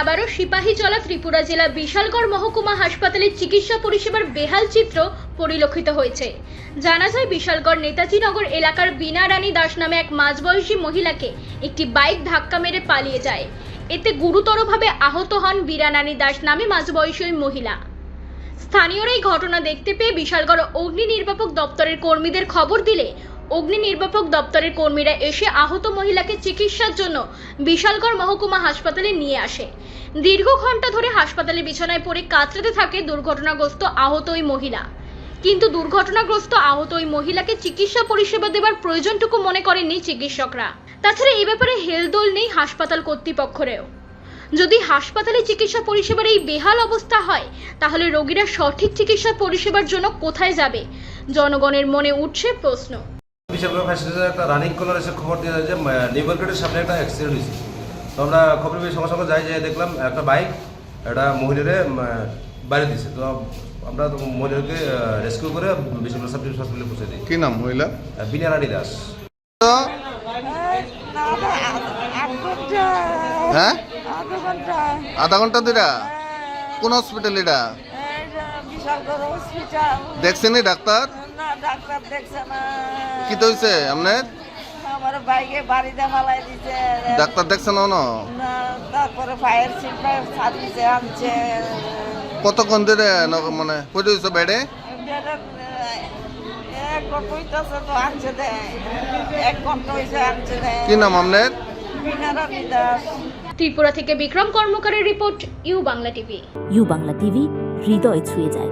আবারও সিপাহীজলা ত্রিপুরা জেলা বিশালগড় মহকুমা হাসপাতালে চিকিৎসা পরিষেবার বেহাল চিত্র পরিলক্ষিত হয়েছে। জানা যায়, বিশালগড় নেতাজি নগর এলাকার বিনা রানী দাস নামে এক মাঝবয়সী মহিলাকে একটি বাইক ধাক্কা মেরে পালিয়ে যায়। এতে গুরুতরভাবে আহত হন বীরানানী দাস নামে মাঝবয়সী মহিলা। স্থানীয়রা এই ঘটনা দেখতে পেয়ে বিশালগড় অগ্নি নির্বাপক দপ্তরের কর্মীদের খবর দিলে অগ্নি নির্বাপক দপ্তরের কর্মীরা এসে আহত মহিলাকে চিকিৎসার জন্য বিশালগড় মহকুমা হাসপাতালে নিয়ে আসে। দীর্ঘ ঘণ্টা ধরে হাসপাতালে বিছানায় পড়ে কাতরাতে থাকে দুর্ঘটনাগ্রস্ত আহত ওই মহিলা। কিন্তু দুর্ঘটনাগ্রস্ত আহত ওই মহিলাকে চিকিৎসা পরিষেবা দেবার প্রয়োজনটুকু মনে করেননি চিকিৎসকরা। তাছাড়া এই ব্যাপারে হেলদোল নেই হাসপাতাল কর্তৃপক্ষেরও। যদি হাসপাতালে চিকিৎসা পরিষেবার এই বেহাল অবস্থা হয়, তাহলে রোগীরা সঠিক চিকিৎসা পরিষেবার জন্য কোথায় যাবে? জনগণের মনে উঠছে প্রশ্ন। বিশালগড় ফায়ার একটা রানিং কলার এসে খবর দিয়ে যায় যে নিউ মার্কেটের সামনে একটা অ্যাক্সিডেন্ট হয়েছে। তো আমরা খবর পেয়ে সঙ্গে সঙ্গে যাই যাই দেখলাম একটা বাইক একটা মহিলারে বাইরে দিছে। তো আমরা তো মহিলাকে রেস্কিউ করে বিশালগড় সাব ডিভিশন হসপিটালে পৌঁছে দিই। কি নাম মহিলা? বিনা রানী দাস। তো, হ্যাঁ? আধা ঘণ্টা দিরা কোন হসপিটাল এটা? বিশাল বড় হসপিটাল দেখছেনি ডাক্তার? ডাক্তার দেখছে না। কি তো হয়েছে আপনার আমার বাইকে বাড়িতে মালাই দিছে। ডাক্তার দেখছেন না না? তারপরে ফায়ার সিপার সার্ভিসে আনছে। কতক্ষণ ধরে মানে কইতে হয়েছে বেডে? এক ঘণ্টা আনছে দেয় এক ঘণ্টা হয়েছে আনছে কি নাম আপনার ত্রিপুরা থেকে Bikram কর্মকারের report U Bangla TV. U Bangla TV হৃদয় ছুঁয়ে যায়।